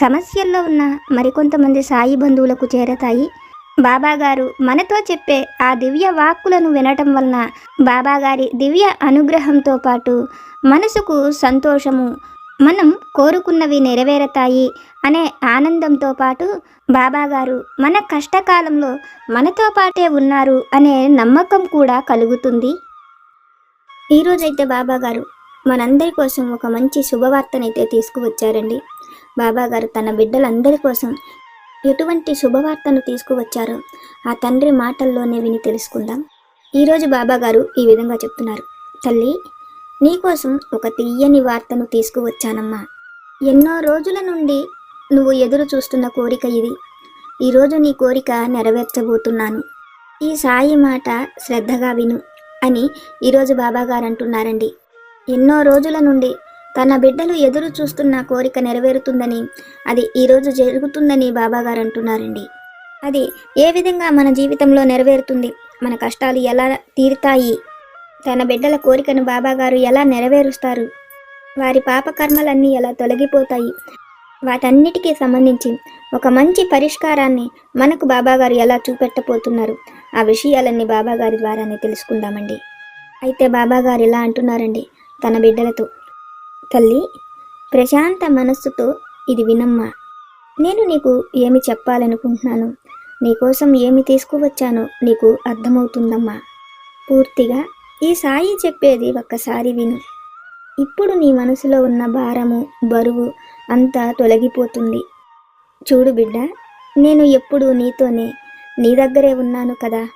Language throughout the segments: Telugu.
సమస్యల్లో ఉన్న మరికొంతమంది సాయి బంధువులకు చేరతాయి. బాబాగారు మనతో చెప్పే ఆ దివ్య వాక్కులను వినటం వలన బాబాగారి దివ్య అనుగ్రహంతో పాటు మనసుకు సంతోషము మనం కోరుకున్నవి నెరవేరతాయి అనే ఆనందంతో పాటు బాబాగారు మన కష్టకాలంలో మనతో పాటే ఉన్నారు అనే నమ్మకం కూడా కలుగుతుంది. ఈరోజైతే బాబాగారు మనందరి కోసం ఒక మంచి శుభవార్తనైతే తీసుకువచ్చారండి. బాబా గారు తన బిడ్డలందరి కోసం ఎటువంటి శుభవార్తను తీసుకువచ్చారో ఆ తండ్రి మాటల్లోనే విని తెలుసుకుందాం. ఈరోజు బాబాగారు ఈ విధంగా చెప్తున్నారు. తల్లి నీకోసం ఒక తీయని వార్తను తీసుకువచ్చానమ్మా. ఎన్నో రోజుల నుండి నువ్వు ఎదురు చూస్తున్న కోరిక ఇది. ఈరోజు నీ కోరిక నెరవేర్చబోతున్నాను. ఈ సాయి మాట శ్రద్ధగా విను అని ఈరోజు బాబాగారు అంటున్నారండి. ఎన్నో రోజుల నుండి తన బిడ్డలు ఎదురు చూస్తున్న కోరిక నెరవేరుతుందని అది ఈరోజు జరుగుతుందని బాబాగారు అంటున్నారండి. అది ఏ విధంగా మన జీవితంలో నెరవేరుతుంది? మన కష్టాలు ఎలా తీరుతాయి? తన బిడ్డల కోరికను బాబాగారు ఎలా నెరవేరుస్తారు? వారి పాపకర్మలన్నీ ఎలా తొలగిపోతాయి? వాటన్నిటికీ సంబంధించి ఒక మంచి పరిష్కారాన్ని మనకు బాబాగారు ఎలా చూపెట్టబోతున్నారు? ఆ విషయాలన్నీ బాబాగారి ద్వారానే తెలుసుకుందామండి. అయితే బాబాగారు ఇలా అంటున్నారండి? తన బిడ్డలతో తల్లి ప్రశాంత మనస్సుతో ఇది వినమ్మా. నేను నీకు ఏమి చెప్పాలనుకుంటున్నాను? నీకోసం ఏమి తీసుకువచ్చానో నీకు అర్థమవుతుందమ్మా. పూర్తిగా ఈ సాయి చెప్పేది ఒక్కసారి విను. ఇప్పుడు నీ మనసులో ఉన్న భారము బరువు అంతా తొలగిపోతుంది. చూడు బిడ్డ నేను ఎప్పుడు నీతోనే నీ దగ్గరే ఉన్నాను కదా.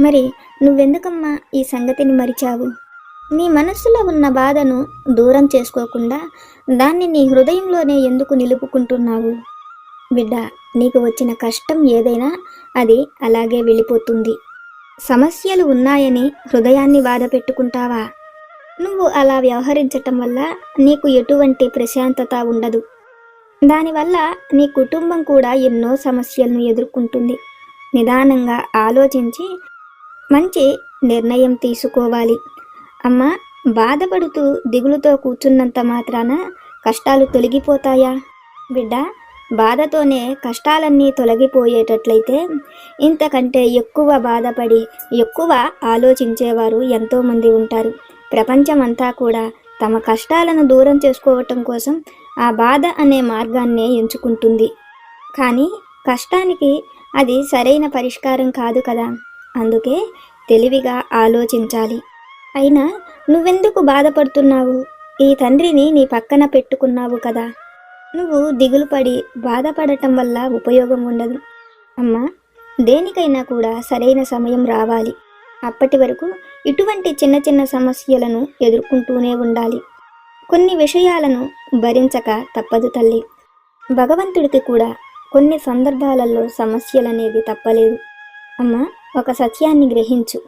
మరి నువ్వెందుకమ్మా ఈ సంగతిని మరిచావు? నీ మనస్సులో ఉన్న బాధను దూరం చేసుకోకుండా దాన్ని నీ హృదయంలోనే ఎందుకు నిలుపుకుంటున్నావు? బిడ్డ నీకు వచ్చిన కష్టం ఏదైనా అది అలాగే వెళ్ళిపోతుంది. సమస్యలు ఉన్నాయని హృదయాన్ని బాధ పెట్టుకుంటావా? నువ్వు అలా వ్యవహరించటం వల్ల నీకు ఎటువంటి ప్రశాంతత ఉండదు. దానివల్ల నీ కుటుంబం కూడా ఎన్నో సమస్యలను ఎదుర్కొంటుంది. నిదానంగా ఆలోచించి మంచి నిర్ణయం తీసుకోవాలి. అమ్మ బాధపడుతూ దిగులుతో కూర్చున్నంత మాత్రాన కష్టాలు తొలగిపోతాయా? బిడ్డ బాధతోనే కష్టాలన్నీ తొలగిపోయేటట్లయితే ఇంతకంటే ఎక్కువ బాధపడి ఎక్కువ ఆలోచించేవారు ఎంతోమంది ఉంటారు. ప్రపంచమంతా కూడా తమ కష్టాలను దూరం చేసుకోవటం కోసం ఆ బాధ అనే మార్గాన్నే ఎంచుకుంటుంది. కానీ కష్టానికి అది సరైన పరిష్కారం కాదు కదా? అందుకే తెలివిగా ఆలోచించాలి. అయినా నువ్వెందుకు బాధపడుతున్నావు? ఈ తండ్రిని నీ పక్కన పెట్టుకున్నావు కదా. నువ్వు దిగులు పడి బాధపడటం వల్ల ఉపయోగం ఉండదు. అమ్మా దేనికైనా కూడా సరైన సమయం రావాలి. అప్పటి వరకు ఇటువంటి చిన్న చిన్న సమస్యలను ఎదుర్కొంటూనే ఉండాలి. కొన్ని విషయాలను భరించక తప్పదు తల్లి. భగవంతుడికి కూడా కొన్ని సందర్భాలలో సమస్యలనేవి తప్పలేదు. అమ్మ ఒక సత్యాన్ని గ్రహించు.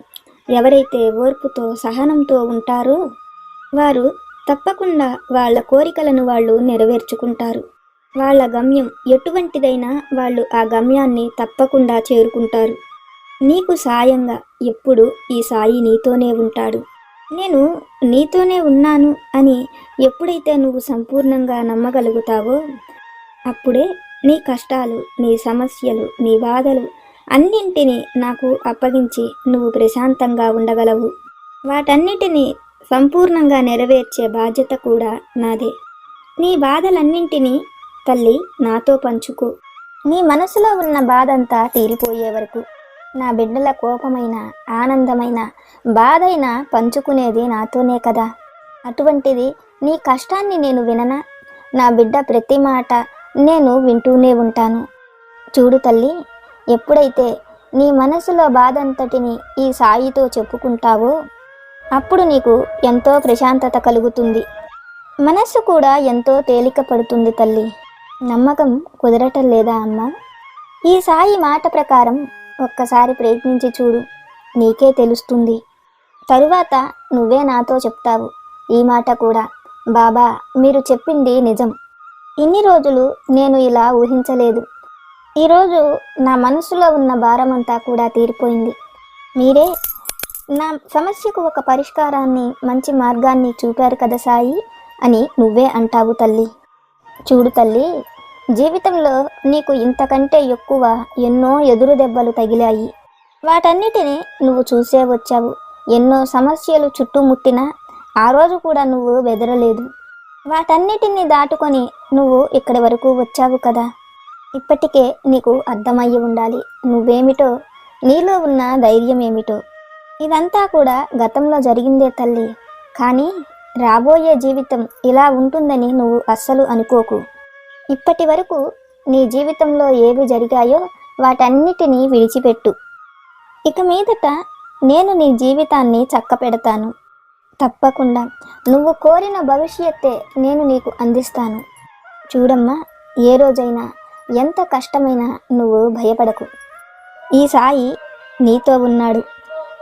ఎవరైతే ఓర్పుతో సహనంతో ఉంటారో వారు తప్పకుండా వాళ్ళ కోరికలను వాళ్ళు నెరవేర్చుకుంటారు. వాళ్ళ గమ్యం ఎటువంటిదైనా వాళ్ళు ఆ గమ్యాన్ని తప్పకుండా చేరుకుంటారు. నీకు సాయంగా ఎప్పుడు ఈ సాయి నీతోనే ఉంటాడు. నేను నీతోనే ఉన్నాను అని ఎప్పుడైతే నువ్వు సంపూర్ణంగా నమ్మగలుగుతావో అప్పుడే నీ కష్టాలు నీ సమస్యలు నీ బాధలు అన్నింటినీ నాకు అప్పగించి నువ్వు ప్రశాంతంగా ఉండగలవు. వాటన్నిటినీ సంపూర్ణంగా నెరవేర్చే బాధ్యత కూడా నాదే. నీ బాధలన్నింటినీ తల్లి నాతో పంచుకో. నీ మనసులో ఉన్న బాధంతా తీరిపోయే వరకు నా బిడ్డల కోపమైన ఆనందమైన బాధైన పంచుకునేది నాతోనే కదా. అటువంటిది నీ కష్టాన్ని నేను విననా? నా బిడ్డ ప్రతి మాట నేను వింటూనే ఉంటాను. చూడు తల్లి ఎప్పుడైతే నీ మనసులో బాధంతటిని ఈ సాయితో చెప్పుకుంటావో అప్పుడు నీకు ఎంతో ప్రశాంతత కలుగుతుంది. మనస్సు కూడా ఎంతో తేలిక పడుతుంది తల్లి. నమ్మకం కుదరటం లేదా అమ్మా? ఈ సాయి మాట ప్రకారం ఒక్కసారి ప్రయత్నించి చూడు. నీకే తెలుస్తుంది. తరువాత నువ్వే నాతో చెప్తావు. ఈ మాట కూడా. బాబా మీరు చెప్పింది నిజం. ఇన్ని రోజులు నేను ఇలా ఊహించలేదు. ఈరోజు నా మనసులో ఉన్న భారమంతా కూడా తీరిపోయింది. మీరే నా సమస్యకు ఒక పరిష్కారాన్ని మంచి మార్గాన్ని చూపారు కదా సాయి అని నువ్వే అంటావు తల్లి. చూడు తల్లి జీవితంలో నీకు ఇంతకంటే ఎక్కువ ఎన్నో ఎదురు దెబ్బలు తగిలాయి. వాటన్నిటిని నువ్వు చూసే వచ్చావు. ఎన్నో సమస్యలు చుట్టుముట్టినా ఆ రోజు కూడా నువ్వు బెదరలేదు. వాటన్నిటిని దాటుకొని నువ్వు ఇక్కడి వరకు వచ్చావు కదా. ఇప్పటికే నీకు అర్థమయ్యి ఉండాలి. నువ్వేమిటో నీలో ఉన్న ధైర్యం ఏమిటో. ఇదంతా కూడా గతంలో జరిగిందే తల్లి. కానీ రాబోయే జీవితం ఇలా ఉంటుందని నువ్వు అస్సలు అనుకోకు. ఇప్పటి వరకు నీ జీవితంలో ఏవి జరిగాయో వాటన్నిటినీ విడిచిపెట్టు. ఇక మీదట నేను నీ జీవితాన్ని చక్కపెడతాను. తప్పకుండా. నువ్వు కోరిన భవిష్యత్తే నేను నీకు అందిస్తాను. చూడమ్మా ఏ రోజైనా ఎంత కష్టమైనా నువ్వు భయపడకు. ఈ సాయి నీతో ఉన్నాడు.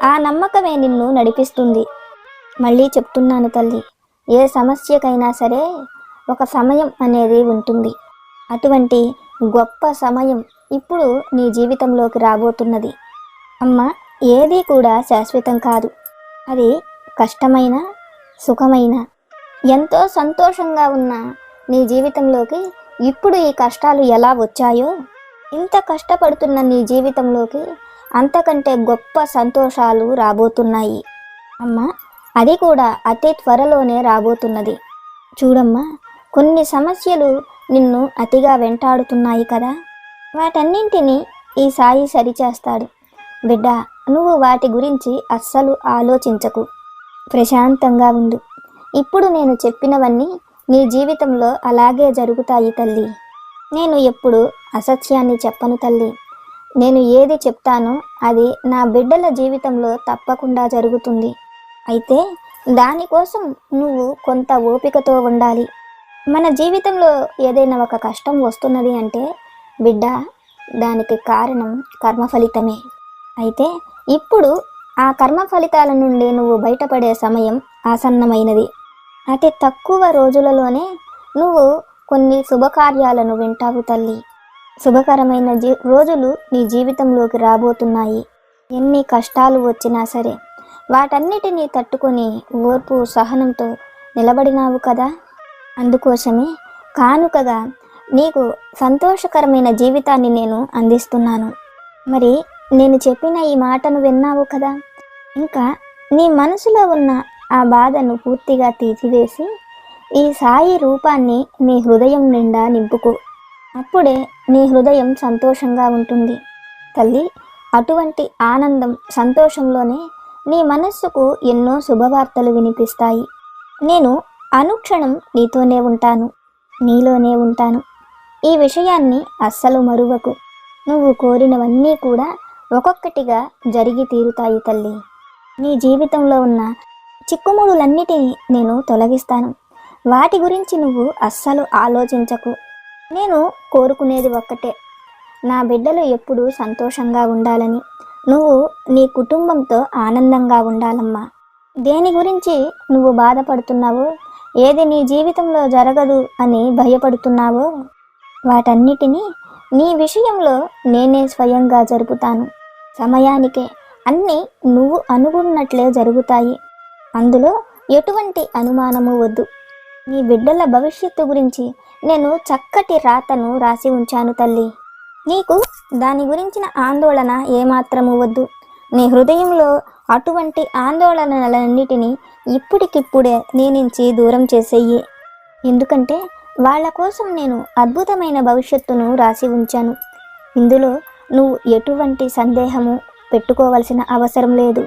ఆ నమ్మకమే నిన్ను నడిపిస్తుంది. మళ్ళీ చెప్తున్నాను తల్లి ఏ సమస్యకైనా సరే ఒక సమయం అనేది ఉంటుంది. అటువంటి గొప్ప సమయం ఇప్పుడు నీ జీవితంలోకి రాబోతున్నది. అమ్మ ఏదీ కూడా శాశ్వతం కాదు. అది కష్టమైన సుఖమైన ఎంతో సంతోషంగా ఉన్న నీ జీవితంలోకి ఇప్పుడు ఈ కష్టాలు ఎలా వచ్చాయో? ఇంత కష్టపడుతున్న నీ జీవితంలోకి అంతకంటే గొప్ప సంతోషాలు రాబోతున్నాయి. అమ్మా అది కూడా అతి త్వరలోనే రాబోతున్నది. చూడమ్మా కొన్ని సమస్యలు నిన్ను అతిగా వెంటాడుతున్నాయి కదా? వాటన్నింటినీ ఈ సాయి సరిచేస్తాడు. బిడ్డ నువ్వు వాటి గురించి అస్సలు ఆలోచించకు. ప్రశాంతంగా ఉండు. ఇప్పుడు నేను చెప్పినవన్నీ నీ జీవితంలో అలాగే జరుగుతాయి తల్లి. నేను ఎప్పుడు అసత్యాన్ని చెప్పను తల్లి. నేను ఏది చెప్తానో అది నా బిడ్డల జీవితంలో తప్పకుండా జరుగుతుంది. అయితే దానికోసం నువ్వు కొంత ఓపికతో ఉండాలి. మన జీవితంలో ఏదైనా ఒక కష్టం వస్తున్నది అంటే బిడ్డ దానికి కారణం కర్మ ఫలితమే అయితే ఇప్పుడు ఆ కర్మ ఫలితాల నుండి నువ్వు బయటపడే సమయం ఆసన్నమైనది. అతి తక్కువ రోజులలోనే నువ్వు కొన్ని శుభకార్యాలను వింటావు తల్లి. శుభకరమైన జీ రోజులు నీ జీవితంలోకి రాబోతున్నాయి. ఎన్ని కష్టాలు వచ్చినా సరే వాటన్నిటినీ తట్టుకొని ఓర్పు సహనంతో నిలబడినావు కదా? అందుకోసమే కానుకగా నీకు సంతోషకరమైన జీవితాన్ని నేను అందిస్తున్నాను. మరి నేను చెప్పిన ఈ మాటను విన్నావు కదా? ఇంకా నీ మనసులో ఉన్న ఆ బాధను పూర్తిగా తీసివేసి ఈ సాయి రూపాన్ని నీ హృదయం నిండా నింపుకో. అప్పుడే నీ హృదయం సంతోషంగా ఉంటుంది. తల్లి అటువంటి ఆనందం సంతోషంలోనే నీ మనస్సుకు ఎన్నో శుభవార్తలు వినిపిస్తాయి. నేను అనుక్షణం నీతోనే ఉంటాను నీలోనే ఉంటాను. ఈ విషయాన్ని అస్సలు మరువకు. నువ్వు కోరినవన్నీ కూడా ఒక్కొక్కటిగా జరిగి తీరుతాయి తల్లి. నీ జీవితంలో ఉన్న చిక్కుముడులన్నిటినీ నేను తొలగిస్తాను. వాటి గురించి నువ్వు అస్సలు ఆలోచించకు. నేను కోరుకునేది ఒక్కటే. నా బిడ్డలు ఎప్పుడూ సంతోషంగా ఉండాలని. నువ్వు నీ కుటుంబంతో ఆనందంగా ఉండాలమ్మా. దేని గురించి నువ్వు బాధపడుతున్నావో ఏది నీ జీవితంలో జరగదు అని భయపడుతున్నావో వాటన్నిటినీ నీ విషయంలో నేనే స్వయంగా జరుపుతాను. సమయానికే అన్నీ నువ్వు అనుకున్నట్లే జరుగుతాయి. అందులో ఎటువంటి అనుమానము వద్దు. నీ బిడ్డల భవిష్యత్తు గురించి నేను చక్కటి రాతను రాసి ఉంచాను తల్లి. నీకు దాని గురించిన ఆందోళన ఏమాత్రము వద్దు. నీ హృదయంలో అటువంటి ఆందోళనలన్నిటినీ ఇప్పటికిప్పుడే నీ నుంచి దూరం చేసేయి. ఎందుకంటే వాళ్ళ కోసం నేను అద్భుతమైన భవిష్యత్తును రాసి ఉంచాను. ఇందులో నువ్వు ఎటువంటి సందేహము పెట్టుకోవాల్సిన అవసరం లేదు.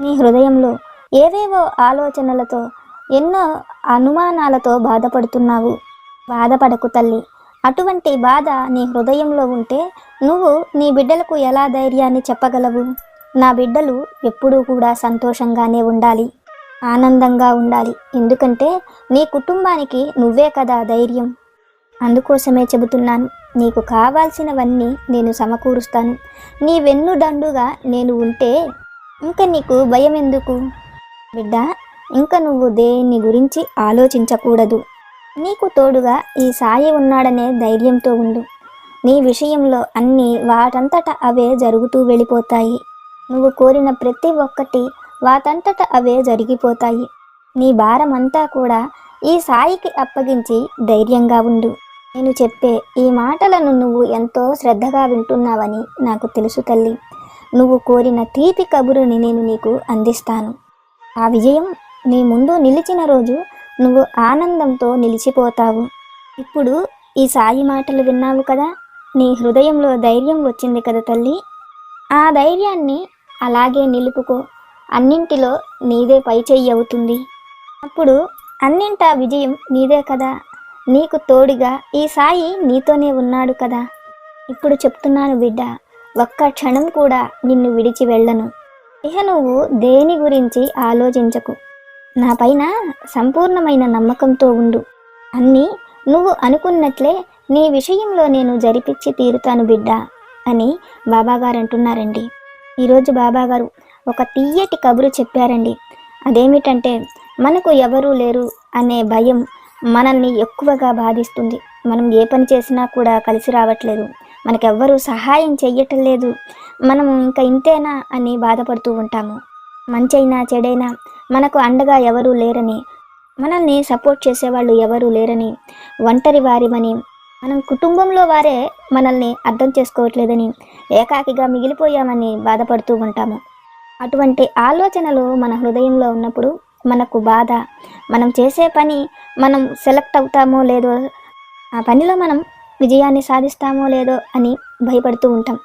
నీ హృదయంలో ఏవేవో ఆలోచనలతో ఎన్నో అనుమానాలతో బాధపడుతున్నావు. బాధపడకు తల్లి. అటువంటి బాధ నీ హృదయంలో ఉంటే నువ్వు నీ బిడ్డలకు ఎలా ధైర్యాన్ని చెప్పగలవు? నా బిడ్డలు ఎప్పుడూ కూడా సంతోషంగానే ఉండాలి. ఆనందంగా ఉండాలి. ఎందుకంటే నీ కుటుంబానికి నువ్వే కదా ధైర్యం. అందుకోసమే చెబుతున్నాను. నీకు కావాల్సినవన్నీ నేను సమకూరుస్తాను. నీ వెన్ను దండుగా నేను ఉంటే ఇంకా నీకు భయం ఎందుకు బిడ్డ ఇంకా నువ్వు దేని గురించి ఆలోచించకూడదు. నీకు తోడుగా ఈ సాయి ఉన్నాడనే ధైర్యంతో ఉండు. నీ విషయంలో అన్నీ వాటంతట అవే జరుగుతూ వెళ్ళిపోతాయి. నువ్వు కోరిన ప్రతి ఒక్కటి వాటంతట అవే జరిగిపోతాయి. నీ భారమంతా కూడా ఈ సాయికి అప్పగించి ధైర్యంగా ఉండు. నేను చెప్పే ఈ మాటలను నువ్వు ఎంతో శ్రద్ధగా వింటున్నావని నాకు తెలుసు తల్లి. నువ్వు కోరిన తీపి కబురుని నేను నీకు అందిస్తాను. ఆ విజయం నీ ముందు నిలిచిన రోజు నువ్వు ఆనందంతో నిలిచిపోతావు. ఇప్పుడు ఈ సాయి మాటలు విన్నావు కదా? నీ హృదయంలో ధైర్యం వచ్చింది కదా తల్లి? ఆ ధైర్యాన్ని అలాగే నిలుపుకో. అన్నింటిలో నీదే పై చెయ్యి అవుతుంది. అప్పుడు అన్నింటా విజయం నీదే కదా? నీకు తోడుగా ఈ సాయి నీతోనే ఉన్నాడు కదా? ఇప్పుడు చెప్తున్నాను బిడ్డ ఒక్క క్షణం కూడా నిన్ను విడిచి వెళ్ళను. ఇక నువ్వు దేని గురించి ఆలోచించకు? నా పైన సంపూర్ణమైన నమ్మకంతో ఉండు. అన్నీ నువ్వు అనుకున్నట్లే నీ విషయంలో నేను జరిపించి తీరుతాను బిడ్డ అని బాబాగారు అంటున్నారండి ఈరోజు బాబాగారు ఒక తీయటి కబురు చెప్పారండి. అదేమిటంటే మనకు ఎవరూ లేరు అనే భయం మనల్ని ఎక్కువగా బాధిస్తుంది. మనం ఏ పని చేసినా కూడా కలిసి రావట్లేదు. మనకెవ్వరూ సహాయం చెయ్యటం లేదు. మనం ఇంకా ఇంతేనా అని బాధపడుతూ ఉంటాము. మంచైనా చెడైనా మనకు అండగా ఎవరూ లేరని మనల్ని సపోర్ట్ చేసేవాళ్ళు ఎవరూ లేరని ఒంటరి వారిమని మనం కుటుంబంలో వారే మనల్ని అర్థం చేసుకోవట్లేదని ఏకాకిగా మిగిలిపోయామని బాధపడుతూ ఉంటాము. అటువంటి ఆలోచనలు మన హృదయంలో ఉన్నప్పుడు మనకు బాధ మనం చేసే పని మనం సెలెక్ట్ అవుతామో లేదో ఆ పనిలో మనం విజయాన్ని సాధిస్తామో లేదో అని భయపడుతూ ఉంటాం.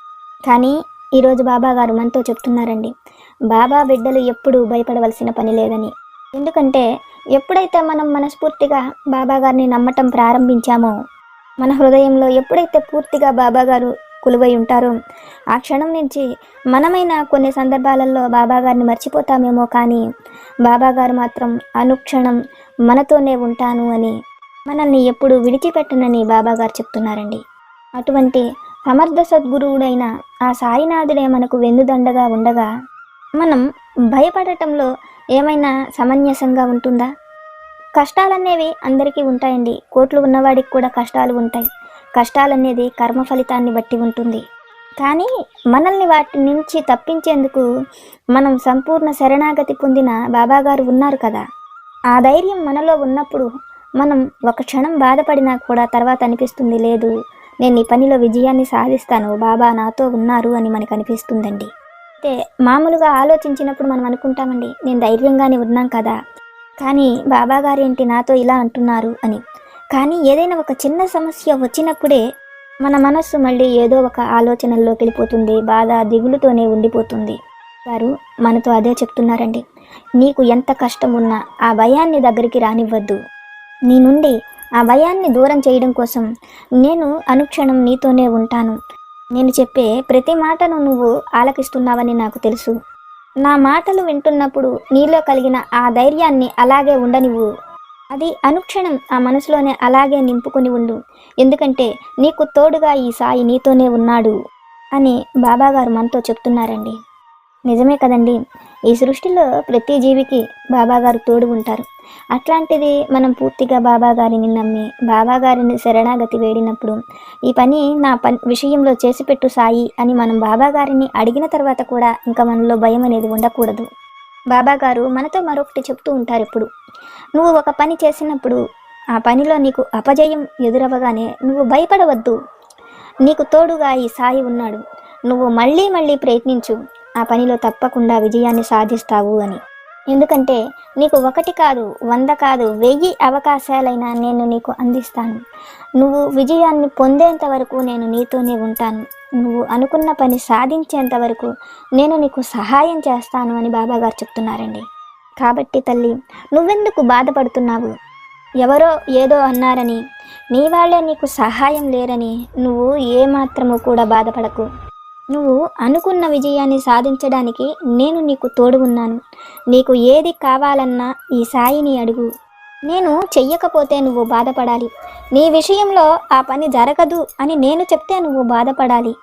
కానీ ఈరోజు బాబా గారు మనతో చెప్తున్నారండి. బాబా బిడ్డలు ఎప్పుడూ భయపడవలసిన పని లేదని. ఎందుకంటే ఎప్పుడైతే మనం మనస్ఫూర్తిగా బాబా గారిని నమ్మటం ప్రారంభించామో మన హృదయంలో ఎప్పుడైతే పూర్తిగా బాబా గారు కొలువై ఉంటారో ఆ క్షణం నుంచి మనమైన కొన్ని సందర్భాలలో బాబా గారిని మర్చిపోతామేమో కానీ బాబా గారు మాత్రం అనుక్షణం మనతోనే ఉంటాను అని మనల్ని ఎప్పుడు విడిచిపెట్టనని బాబా గారు చెప్తున్నారండి. అటువంటి సమర్థ సద్గురువుడైన ఆ సాయినాథుడే మనకు వెన్నుదండగా ఉండగా మనం భయపడటంలో ఏమైనా సమంజసంగా ఉంటుందా? కష్టాలనేవి అందరికీ ఉంటాయండి. కోట్లు ఉన్నవాడికి కూడా కష్టాలు ఉంటాయి. కష్టాలనేది కర్మ ఫలితాన్ని బట్టి ఉంటుంది. కానీ మనల్ని వాటి నుంచి తప్పించేందుకు మనం సంపూర్ణ శరణాగతి పొందిన బాబాగారు ఉన్నారు కదా. ఆ ధైర్యం మనలో ఉన్నప్పుడు మనం ఒక క్షణం బాధపడినా కూడా తర్వాత అనిపిస్తుంది. లేదు నేను ఈ పనిలో విజయాన్ని సాధిస్తాను. బాబా నాతో ఉన్నారు అని మనకు అనిపిస్తుందండి. అయితే మామూలుగా ఆలోచించినప్పుడు మనం అనుకుంటామండి నేను ధైర్యంగానే ఉన్నాం కదా. కానీ బాబా గారు ఏంటి నాతో ఇలా అంటున్నారు అని. కానీ ఏదైనా ఒక చిన్న సమస్య వచ్చినప్పుడే మన మనస్సు మళ్ళీ ఏదో ఒక ఆలోచనల్లోకి వెళ్ళిపోతుంది బాధ దిగులుతోనే ఉండిపోతుంది. వారు మనతో అదే చెప్తున్నారండి నీకు ఎంత కష్టం ఉన్నా ఆ భయాన్ని దగ్గరికి రానివ్వద్దు. నీ నుండి ఆ భయాన్ని దూరం చేయడం కోసం నేను అనుక్షణం నీతోనే ఉంటాను. నేను చెప్పే ప్రతి మాటను నువ్వు ఆలకిస్తున్నావని నాకు తెలుసు. నా మాటలు వింటున్నప్పుడు నీలో కలిగిన ఆ ధైర్యాన్ని అలాగే ఉండనివ్వు. అది అనుక్షణం ఆ మనసులోనే అలాగే నింపుకొని ఉండు. ఎందుకంటే నీకు తోడుగా ఈ సాయి నీతోనే ఉన్నాడు అని బాబాగారు మనతో చెప్తున్నారండి. నిజమే కదండి. ఈ సృష్టిలో ప్రతి జీవికి బాబాగారు తోడు ఉంటారు. అట్లాంటిది మనం పూర్తిగా బాబాగారిని నమ్మి బాబాగారిని శరణాగతి వేడినప్పుడు ఈ పని నా పని విషయంలో చేసి పెట్టు సాయి అని మనం బాబాగారిని అడిగిన తర్వాత కూడా ఇంకా మనలో భయం అనేది ఉండకూడదు. బాబాగారు మనతో మరొకటి చెప్తూ ఉంటారు ఎప్పుడు. నువ్వు ఒక పని చేసినప్పుడు ఆ పనిలో నీకు అపజయం ఎదురవ్వగానే నువ్వు భయపడవద్దు. నీకు తోడుగా ఈ సాయి ఉన్నాడు. నువ్వు మళ్ళీ మళ్ళీ ప్రయత్నించు. ఆ పనిలో తప్పకుండా విజయాన్ని సాధిస్తావు అని. ఎందుకంటే నీకు ఒకటి కాదు వంద కాదు వెయ్యి అవకాశాలైనా నేను నీకు అందిస్తాను. నువ్వు విజయాన్ని పొందేంత వరకు నేను నీతోనే ఉంటాను. నువ్వు అనుకున్న పని సాధించేంత వరకు నేను నీకు సహాయం చేస్తాను అని బాబాగారు చెప్తున్నారండి. కాబట్టి తల్లి నువ్వెందుకు బాధపడుతున్నావు? ఎవరో ఏదో అన్నారని నీ వాళ్ళే నీకు సహాయం లేరని నువ్వు ఏమాత్రము కూడా బాధపడకు. నువ్వు అనుకున్న విజయాన్ని సాధించడానికి నేను నీకు తోడు ఉన్నాను. నీకు ఏది కావాలన్నా ఈ సాయిని అడుగు. నేను చెయ్యకపోతే నువ్వు బాధపడాలి. నీ విషయంలో ఆ పని జరగదు అని నేను చెప్తే నువ్వు బాధపడాలి.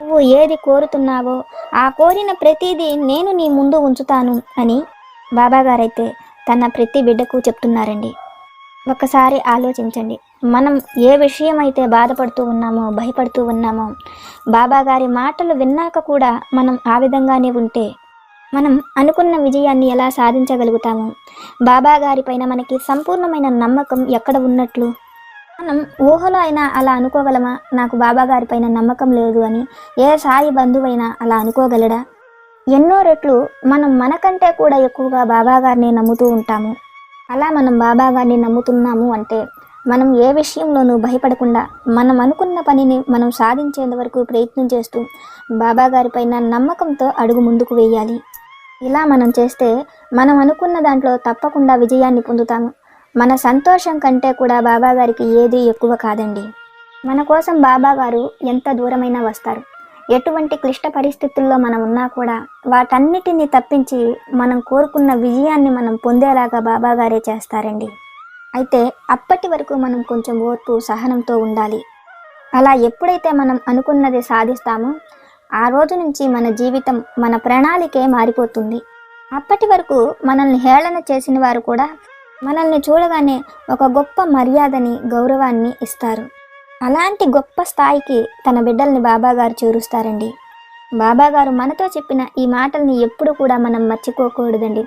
నువ్వు ఏది కోరుతున్నావో ఆ కోరిన ప్రతిదీ నేను నీ ముందు ఉంచుతాను అని బాబాగారైతే తన ప్రతి బిడ్డకు చెప్తున్నారండి. ఒక్కసారి ఆలోచించండి. మనం ఏ విషయం అయితే బాధపడుతూ ఉన్నామో భయపడుతూ ఉన్నామో బాబాగారి మాటలు విన్నాక కూడా మనం ఆ విధంగానే ఉంటే మనం అనుకున్న విజయాన్ని ఎలా సాధించగలుగుతాము? బాబా గారి పైన మనకి సంపూర్ణమైన నమ్మకం ఎక్కడ ఉన్నట్లు? మనం ఊహలో అయినా అలా అనుకోగలమా? నాకు బాబా గారి పైన నమ్మకం లేదు అని ఏ సాయి బంధువైనా అలా అనుకోగలడా? ఎన్నో రెట్లు మనం మనకంటే కూడా ఎక్కువగా బాబా గారిని నమ్ముతూ ఉంటాము. అలా మనం బాబా గారిని నమ్ముతున్నాము అంటే మనం ఏ విషయంలోనూ భయపడకుండా మనం అనుకున్న పనిని మనం సాధించేంత వరకు ప్రయత్నం చేస్తూ బాబా పైన నమ్మకంతో అడుగు ముందుకు వేయాలి. ఇలా మనం చేస్తే మనం అనుకున్న దాంట్లో తప్పకుండా విజయాన్ని పొందుతాము మన సంతోషం కంటే కూడా బాబా గారికి ఏది ఎక్కువ కాదండి. మన కోసం బాబా గారు ఎంత దూరమైనా వస్తారు. ఎటువంటి క్లిష్ట పరిస్థితుల్లో మనం ఉన్నా కూడా వాటన్నిటిని తప్పించి మనం కోరుకున్న విజయాన్ని మనం పొందేలాగా బాబాగారే చేస్తారండి. అయితే అప్పటి వరకు మనం కొంచెం ఓర్పు సహనంతో ఉండాలి. అలా ఎప్పుడైతే మనం అనుకున్నది సాధిస్తామో ఆ రోజు నుంచి మన జీవితం మన ప్రణాళికే మారిపోతుంది. అప్పటి వరకు మనల్ని హేళన చేసిన వారు కూడా మనల్ని చూడగానే ఒక గొప్ప మర్యాదని గౌరవాన్ని ఇస్తారు. అలాంటి గొప్ప స్థాయికి తన బిడ్డల్ని బాబాగారు చేరుస్తారండి. బాబాగారు మనతో చెప్పిన ఈ మాటల్ని ఎప్పుడు కూడా మనం మర్చిపోకూడదండి.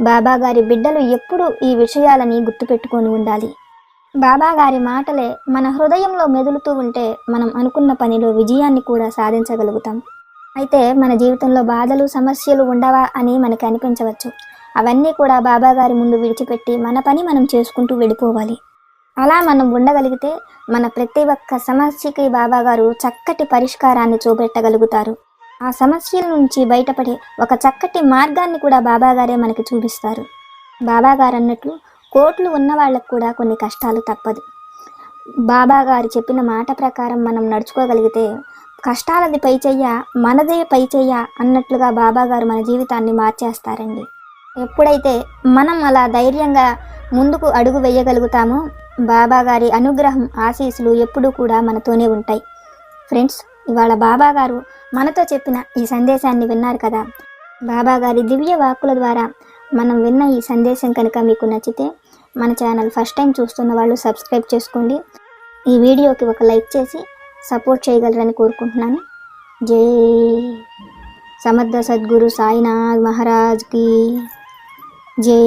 బాబాగారి బిడ్డలు ఎప్పుడూ ఈ విషయాలని గుర్తుపెట్టుకొని ఉండాలి. బాబాగారి మాటలే మన హృదయంలో మెదులుతూ ఉంటే మనం అనుకున్న పనిలో విజయాన్ని కూడా సాధించగలుగుతాం. అయితే మన జీవితంలో బాధలు సమస్యలు ఉండవా అని మనకి అనిపించవచ్చు. అవన్నీ కూడా బాబాగారి ముందు విడిచిపెట్టి మన పని మనం చేసుకుంటూ వెళ్ళిపోవాలి. అలా మనం ఉండగలిగితే మన ప్రతి ఒక్క సమస్యకి బాబాగారు చక్కటి పరిష్కారాన్ని చూపెట్టగలుగుతారు. ఆ సమస్యల నుంచి బయటపడే ఒక చక్కటి మార్గాన్ని కూడా బాబాగారే మనకి చూపిస్తారు. బాబాగారు అన్నట్లు కోట్లు ఉన్న వాళ్ళకు కూడా కొన్ని కష్టాలు తప్పదు. బాబాగారు చెప్పిన మాట ప్రకారం మనం నడుచుకోగలిగితే కష్టాలది పై చెయ్య మనదే పై చెయ్య అన్నట్లుగా బాబాగారు మన జీవితాన్ని మార్చేస్తారండి. ఎప్పుడైతే మనం అలా ధైర్యంగా ముందుకు అడుగు వేయగలుగుతామో. బాబాగారి అనుగ్రహం ఆశీస్సులు ఎప్పుడూ కూడా మనతోనే ఉంటాయి. ఫ్రెండ్స్ ఇవాళ బాబాగారు మనతో చెప్పిన ఈ సందేశాన్ని విన్నారు కదా? బాబాగారి దివ్య వాక్కుల ద్వారా మనం విన్న ఈ సందేశం కనుక మీకు నచ్చితే మన ఛానల్ ఫస్ట్ టైం చూస్తున్న వాళ్ళు సబ్స్క్రైబ్ చేసుకోండి. ఈ వీడియోకి ఒక లైక్ చేసి సపోర్ట్ చేయగలరని కోరుకుంటున్నాను. జై సమర్థ సద్గురు సాయినాథ్ మహారాజ్కి జై.